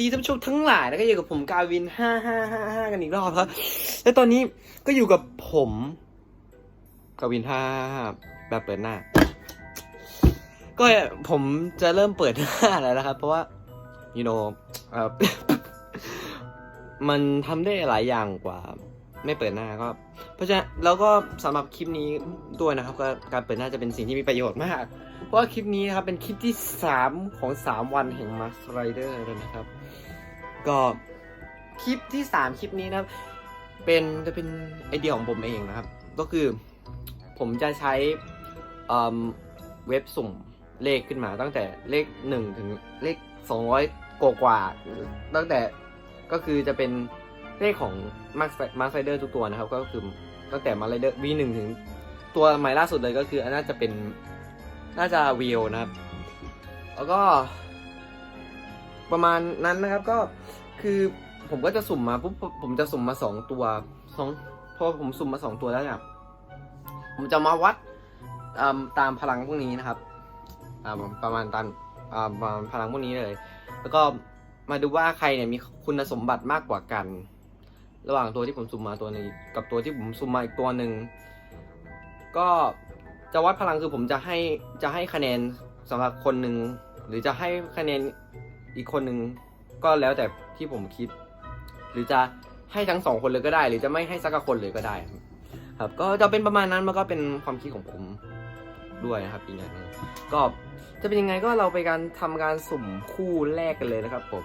ดีท่านผู้ชมทั้งหลายนะก็อยู่กับผมกาวินห้าห้าห้าห้ากันอีกรอบครับ และตอนนี้ก็อยู่กับผมกาวินห้าแบบเปิดหน้า ก็ผมจะเริ่มเปิดหน้าแล้วนะครับ เพราะว่า you know มันทำได้หลายอย่างกว่า ไม่เปิดหน้าก็ เพราะฉะนั้นแล้วก็สำหรับคลิปนี้ด้วยนะครับก็การเปิดหน้าจะเป็นสิ่งที่มีประโยชน์มาก เพราะว่าคลิปนี้นะครับเป็นคลิปที่ 3 ของ 3 วันแห่งมาสไรเดอร์นะครับ ก็คลิปที่ 3 คลิปนี้นะครับ เป็นจะเป็นไอเดียของผมเองนะครับ ก็คือผมจะใช้เอิ่มเว็บสุ่มเลขขึ้นมาตั้งแต่เลข 1 ถึงเลข 200กว่ากว่า ตั้งแต่ก็คือจะเป็นเลขของมาร์มาร์ไซเดอร์ทุกตัวนะครับ ก็คือตั้งแต่มาร์คไซเดอร์ V1 ถึงตัวใหม่ล่าสุดเลยก็คืออันน่าจะเป็นน่าจะวิวนะครับ แล้วก็ ประมาณนั้นนะครับก็คือผมก็จะสุ่มมาปุ๊บผมจะสุ่มมาสองตัวสองพอผมสุ่มมาสองตัวแล้วเนี่ยผมจะมาวัดอ่าตามพลังพวกนี้นะครับอ่าประมาณตามอ่าประมาณพลังพวกนี้เลย แล้วก็มาดูว่าใครเนี่ยมีคุณสมบัติมากกว่ากัน ระหว่างตัวที่ผมสุ่มมาตัวหนึงกับตัวที่ผมสุ่มมาอีกตัวหนึ่งก็จะวัดพลังคือผมจะให้จะให้คะแนนสำหรับคนหนึ่งหรือจะให้คะแนน อีกคนหนึ่งก็แล้วแต่ที่ผมคิด หรือจะให้ทั้งสองคนเลยก็ได้ หรือจะไม่ให้สักคนเลยก็ได้ ครับ ก็จะเป็นประมาณนั้นมันก็เป็นความคิดของผมด้วยนะครับอีกอย่างนึงก็จะเป็นยังไงก็เราไปการทำการสุ่มคู่แรกกันเลยนะครับ ผม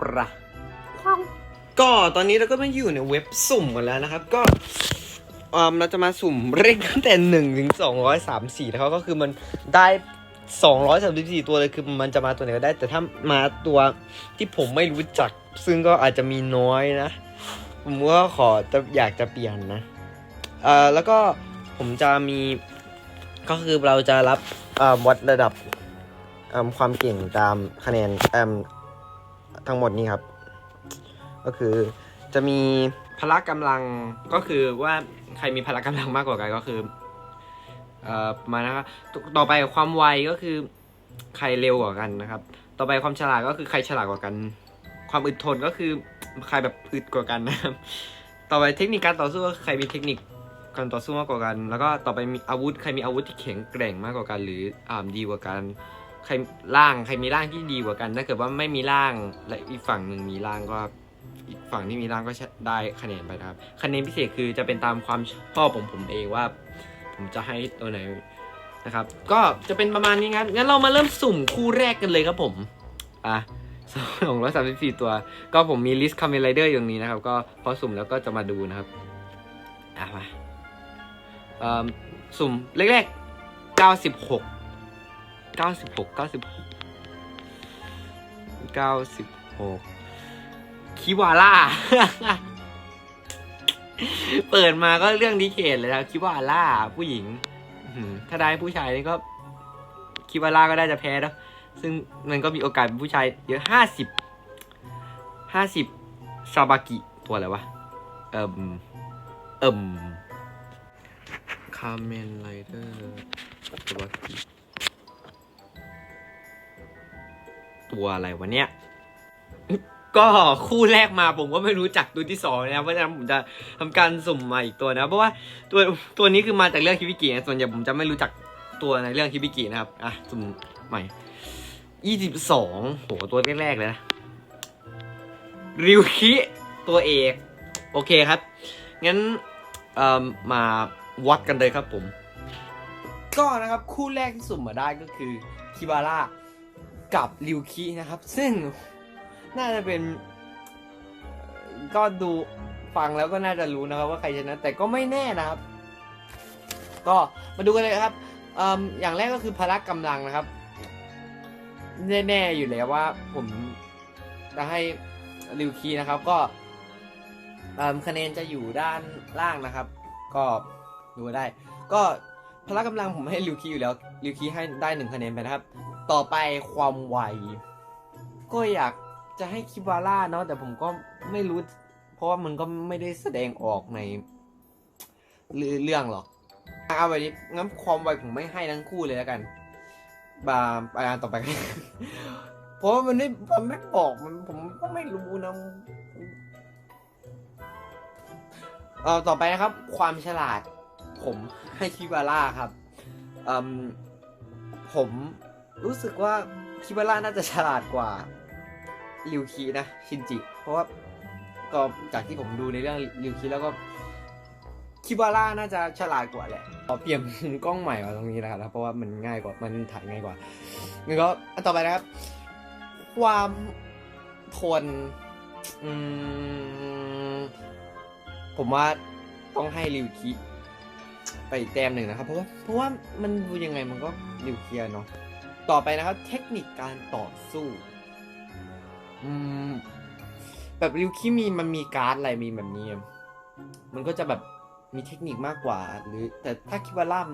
ประก็ตอนนี้เราก็มาอยู่ในเว็บสุ่มกันแล้วนะครับ ก็เอ่อเราจะมาสุ่มเลขตั้งแต่หนึ่งถึงสองร้อยสามสี่นะครับก็คือมันได้ สองร้อยสามสิบสี่ตัวเลยคือมันจะมาตัวไหนก็ได้ แต่ถ้ามาตัวที่ผมไม่รู้จัก ซึ่งก็อาจจะมีน้อยนะ ผมก็ขอจะอยากจะเปลี่ยนนะเอ่อแล้วก็ผมจะมี ก็คือเราจะรับวัดระดับความเก่งตามคะแนนเอ่มทั้งหมดนี้ครับ ก็คือจะมีพละกำลังก็คือว่าใครมีพละกำลังมากกว่ากันก็คือ เอ่อมานะครับต่อไปความไวก็คือใครเร็วกว่ากันนะครับ ต่อไปความฉลาดก็คือใครฉลาดกว่ากัน ความอึดทนก็คือใครแบบอึดกว่ากันนะครับ ต่อไปเทคนิคการต่อสู้ก็ใครมีเทคนิคการต่อสู้มากกว่ากัน แล้วก็ต่อไปมีอาวุธใครมีอาวุธที่แข็งแกร่งมากกว่ากัน หรืออ่าดีกว่ากันใครร่างใครมีร่างที่ดีกว่ากันถ้าเกิดว่าไม่มีร่างและอีกฝั่งหนึ่งมีร่างก็อีกฝั่งที่มีร่างก็ได้คะแนนไปนะครับ คะแนนพิเศษคือจะเป็นตามความชอบของผมเองว่า ผมจะให้ตัวไหนนะครับ ก็จะเป็นประมาณนี้ครับงั้นเรามาเริ่มสุ่มคู่แรกกันเลยครับผมอะสองร้อยสามสิบสี่ตัว ก็ผมมีลิสต์คาเมนไรเดอร์อยู่ตรงนี้นะครับ ก็พอสุ่มแล้วก็จะมาดูนะครับอะมาเอ่อสุ่มเลขแรกเก้าสิบหกเก้าสิบหกเก้าสิบหกเก้าสิบหกคิวาร่า เปิดมาก็เรื่องดีเคทเลยนะคิดว่าร่าผู้หญิงถ้าได้ผู้ชายนี่ก็ คิดว่าร่าก็ได้จะแพ้แล้วซึ่งมันก็มีโอกาสเป็นผู้ชายเยอะห้าสิบห้าสิบซาบากิตัวอะไรวะ เอิ่ม เอิ่มคาเมนไรเดอร์ซาบากิตัวอะไรวะเนี่ย ก็คู่แรกมาผมก็ไม่รู้จักตัวที่สองนะครับเพราะฉะนั้นผมจะทำการสุ่มมาอีกตัวนะเพราะว่าตัวตัวนี้คือมาจากเรื่องคิบิกินะส่วนใหญ่ผมจะไม่รู้จักตัวในเรื่องคิบิกินะครับอะสุ่มใหม่ยี่สิบสองโหตัวแรกๆเลยนะริวคิตัวเอกโอเคครับ งั้นเอ่อมาวัดกันเลยครับผม ก็นะครับคู่แรกที่สุ่มมาได้ก็คือคิบาร่ากับริวคินะครับ ซึ่ง น่าจะเป็น ก็ดูฟังแล้วก็น่าจะรู้นะครับว่าใครชนะ แต่ก็ไม่แน่นะครับ ก็มาดูกันเลยครับออย่างแรกก็คือพละกำลังนะครับ แน่ๆอยู่แล้วว่า ผมจะให้ริวคีนะครับ ก็คะแนนจะอยู่ด้านล่างนะครับ ก็ดูได้ ก็พละกำลังผมให้ริวคีอยู่แล้วริวคีให้ได้หนึ่งคะแนนไปนะครับ ต่อไปความไวก็อยาก จะให้คิบาร่าเนาะแต่ผมก็ไม่รู้ เพราะว่ามันก็ไม่ได้แสดงออกในเรื่องหรอกเอาไปนี้งั้นความไวผมไม่ให้ทั้งคู่เลยแล้วกันบาไปอันต่อไปเพราะว่ามันไม่มันไม่บอกมันผมก็ไม่รู้นะเอ่อต่อไปนะครับ ความฉลาด ผมให้คิบาร่าครับอืมผมรู้สึกว่าคิบาร่าน่าจะฉลาดกว่า ริวคีนะชินจิ เพราะว่าก็จากที่ผมดูในเรื่องริวคีแล้วก็คิบาร่าน่าจะฉลาดกว่าแหละขอเปลี่ยนกล้องใหม่มาตรงนี้นะครับ เพราะว่ามันง่ายกว่ามันถ่ายง่ายกว่างั้ก็อันต่อไปนะครับ ความทนอืมผมว่าต้องให้ริวคิไปอีกแต้มหนึ่งนะครับ เพราะว่าเพราะว่ามันดูยังไงมันก็ริวเคียเนาะต่อไปนะครับ เทคนิคการต่อสู้ อืมแบบริวคิมีมันมีการ์ดอะไรมีแบบนี้อะมันก็จะแบบมีเทคนิคมากกว่า หรือ แต่ถ้าคิดว่าล่าม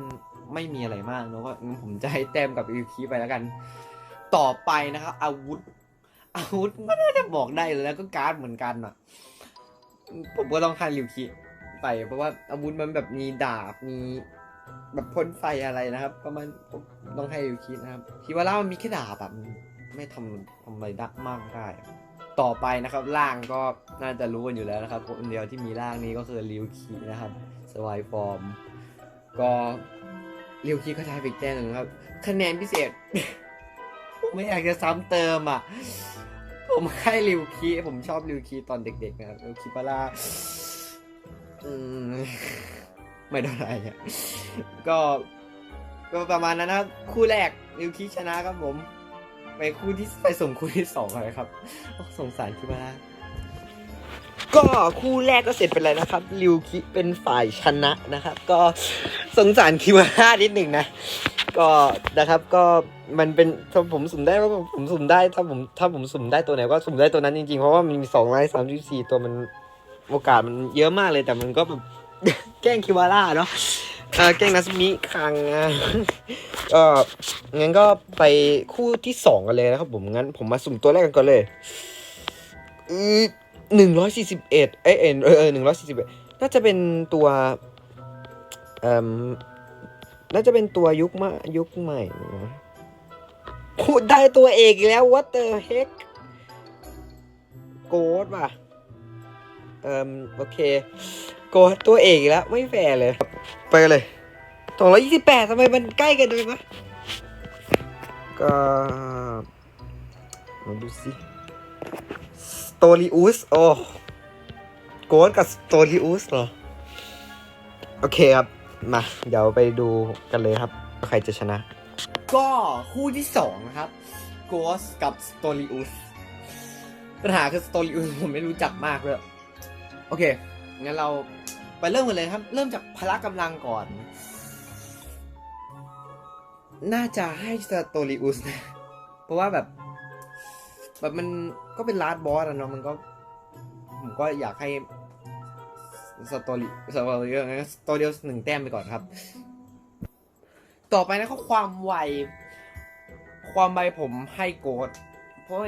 ไม่มีอะไรมากเนาะก็งั้นผมจะให้แต้มกับริวคิไปแล้วกัน ต่อไปนะครับ อาวุธ อาวุธมันน่าจะบอกได้เลยแล้วก็การ์ดเหมือนกันอะผมก็ต้องให้ริวคิไปเพราะว่าอาวุธมันแบบมีดาบมีแบบพ่นไฟอะไรนะครับ ประมาณต้องให้ริวคินะครับคิดว่าล่ามันมีแค่ดาบแบบ ไม่ทำทำอะไรได้มากได้ ต่อไปนะครับล่างก็น่าจะรู้กันอยู่แล้วนะครับคนเดียวที่มีล่างนี้ก็คือริวคินะครับสวายฟอร์ม ก็ริวคิก็ได้ไปอีกแต้มหนึ่งครับ คะแนนพิเศษ ไม่อยากจะซ้ำเติมอะ ผมให้ริวคีผมชอบริวคีตอนเด็กๆนะครับริวคีปาร่าไม่ได้อะไรอะก็ ก็ประมาณนั้นนะครับ คู่แรกริวคีชนะครับผม ไปคู่ที่ไปส่งคู่ที่สองเลยครับสงสารคิปาร่าก็คู่แรกก็เสร็จไปแล้วนะครับริวคิเป็นฝ่ายชนะนะครับ ก็สงสารคิวาร่านิดหนึ่งนะก็นะครับก็มันเป็นถ้าผมสุ่มได้ว่าผมสุ่มได้ถ้าผมถ้าผมสุ่มได้ตัวไหนก็สุ่มได้ตัวนั้นจริงๆ เพราะว่ามันมีสองร้อยสามสิบสี่ตัวมันโอกาสมันเยอะมากเลยแต่มันก็แบบแกล้งคิวาร่าเนาะ เออแกล้งนัสมิคังอะก็งั้นก็ไปคู่ที่สองกันเลยนะครับผมงั้นผมมาสุ่มตัวแรกกันก่อนเลยหนึ่งร้อยสี่สิบเอ็ดเอยเอยเออหนึ่งร้อยสี่สิบเอ็ดน่าจะเป็นตัวเอ่อน่าจะเป็นตัวยุคมายุคใหม่นะพูดได้ตัวเอกอีกแล้ว what the heck โกดป่ะเอ่มโอเค โกดตัวเอกอีกแล้ว ไม่แฟร์เลย ไปกันเลยสองร้อยยี่สิบแปดทำไมมันใกล้กันเลยวะก็มาดูสิสโตริอุสโอ้โกดกับสโตริอุสเหรอ โอเคครับ มา เดี๋ยวไปดูกันเลยครับว่าใครจะชนะ ก็คู่ที่สองนะครับ Ghost กับ Storius ปัญหาคือ Storius ผมไม่รู้จักมากเลย โอเค งั้นเรา ไปเริ่มกันเลยครับ เริ่มจากพละกำลังก่อน น่าจะให้ Storius นะ เพราะว่าแบบ แบบมันก็เป็นลาดบอสอะเนาะมันก็ ผมก็อยากให้สตอรี่สตอรี่งั้นสตอรี่หนึ่งแต้มไปก่อนครับ ต่อไปนะเขาความไว ความไวผมให้โกดเพราะ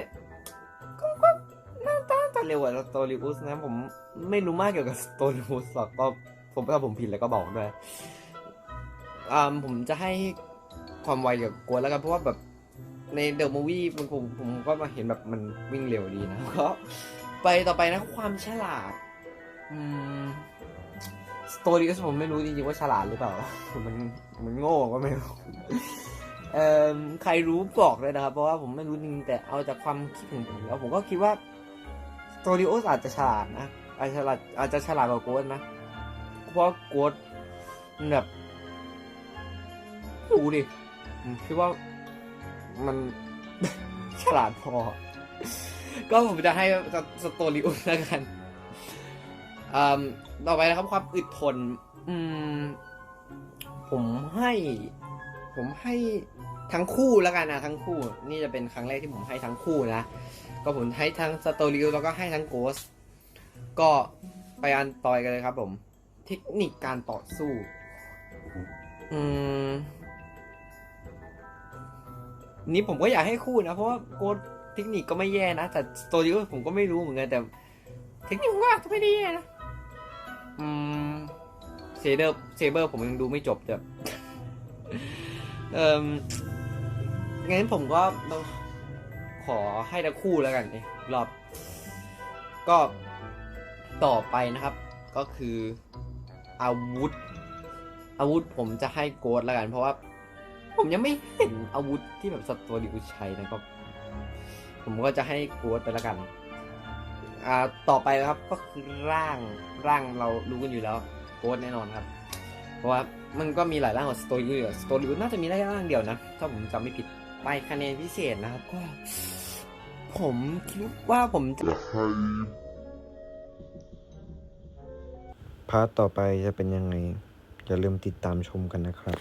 น่าตาจะเร็วกว่าสตอรี่อุสนะผมไม่รู้มากเกี่ยวกับสตอรี่อุสหรอกก็ผมถ้าผมผิดแล้วก็บอกด้วยอ่าผมจะให้ความไวกับโกดแล้วกันเพราะว่าแบบในเดอะมูวี่มันผมผมก็มาเห็นแบบมันวิ่งเร็วดีนะก็ไปต่อไปนะความฉลาด อืมสตอรี่ก็ผมไม่รู้จริงๆว่าฉลาดหรือเปล่า มันมันโง่ก็ไม่รู้เอ่อใครรู้บอกเลยนะครับ เพราะว่าผมไม่รู้จริงแต่เอาจากความคิดของผมแล้วผมก็คิดว่า สตอริโอสอาจจะฉลาดนะอาจจะฉลาดอาจจะฉลาดกว่าโกดนะ เพราะโกดแบบรู้ดิคิดว่ามันฉลาดพอ ก็ผมจะให้สตอริโอแล้วกันต่อไปนะครับความอึดทน อืม ผมให้ ผมให้ทั้งคู่แล้วกันนะทั้งคู่ นี่จะเป็นครั้งแรกที่ผมให้ทั้งคู่นะ ก็ผมให้ทั้งสตอริวแล้วก็ให้ทั้งโกสก็ไปอันต่อยกันเลยครับผม เทคนิคการต่อสู้ อืม นี่ผมก็อยากให้คู่นะ เพราะว่าโกสเทคนิคก็ไม่แย่นะ แต่สตอริวผมก็ไม่รู้เหมือนกันแต่ เทคนิคผมก็อาจจะไม่ได้แย่นะ อืมเซเดอร์เซเบอร์ผมยังดูไม่จบแต่เอองั้นผมก็ ขอให้ทั้งคู่แล้วกันอีกรอบ ก็ต่อไปนะครับ ก็คืออาวุธ อาวุธผมจะให้โกดแล้วกัน เพราะว่า ผมยังไม่เห็นอาวุธที่แบบสัตว์ตัวดิวใช้นะครับ ผมก็จะให้โกดไปแล้วกัน อ่าต่อไปนะครับก็คือร่างร่างเรารู้กันอยู่แล้วโกดแน่นอนครับ เพราะว่ามันก็มีหลายร่างของสโตริวสโตริวน่าจะมีได้ร่างเดียวนะ ถ้าผมจำไม่ผิดไปคะแนนพิเศษนะครับก็ ผมคิดว่าผมจะพาร์ทต่อไปจะเป็นยังไง อย่าลืมติดตามชมกันนะครับ